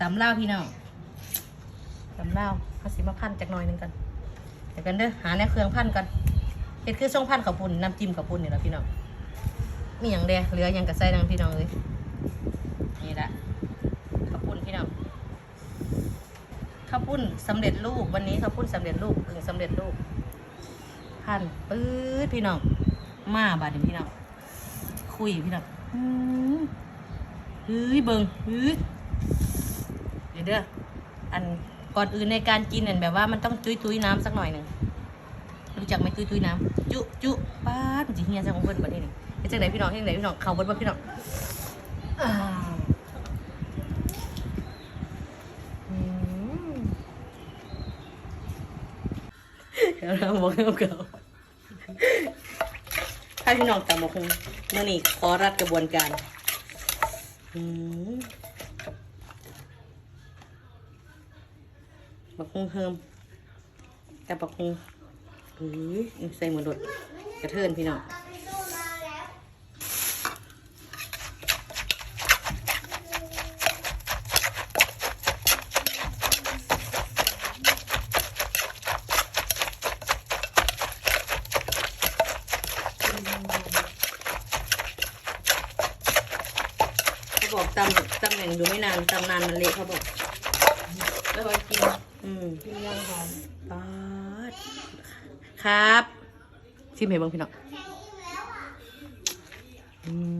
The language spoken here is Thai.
ตำเล่าพี่น้องตำเล่าวเอาสิมาพันจากหน่อยหนึ่งกันเดี๋ยวกันเด้อหาแนวเครื่องพันกันเฮ็ดคือส่องพันข้าวปุ้นน้ำจิ้มข้าวปุ้นนี่แหละพี่น้องมีอย่างเดียเหลืออย่างกระใส่นังพี่น้องเลยนี่แหละข้าวปุ้นพี่น้องข้าวปุ้นสำเร็จรูปวันนี้ข้าวปุ้นสำเร็จรูปถึงสำเร็จรูปพันปื๊ดพี่น้องมาบาดนี้พี่น้องคุยพี่น้องอืมเฮ้ยเบิงเฮ้ย เดี๋ยวเด้ออันก่อนอื่นในการกินเนี่ยแบบว่ามันต้องจุ้ยจุ้ยๆน้ำสักหน่อยหนึ่งรู้จักไหมจุ้ยจุ้ยๆน้ำจุจุป้าดมันจะเฮียจังของเพิ่นประเทศนี้เฮ็ดจังไหนพี่น้องเฮ็ดจังไหนพี่น้องเขาเบิดบ่พี่น้องอ้าวอืมเดี๋ยวเราบอกให้เขาถ้าพี่น้องตามบอกคงเมื่อนี้ขอรัดกระบวนการอืม บักฮุงเฮิมกับบักฮุงเฮ้ยใส่หมดดกระเทินพี่น้องเขาบอกตำตำแหน่งดูไม่นานตำนานมันเละเขาบอกแล้วก็กิน อืมกินย่างหอมปาดครับชิมเห็นบ้างพี่น้องอืม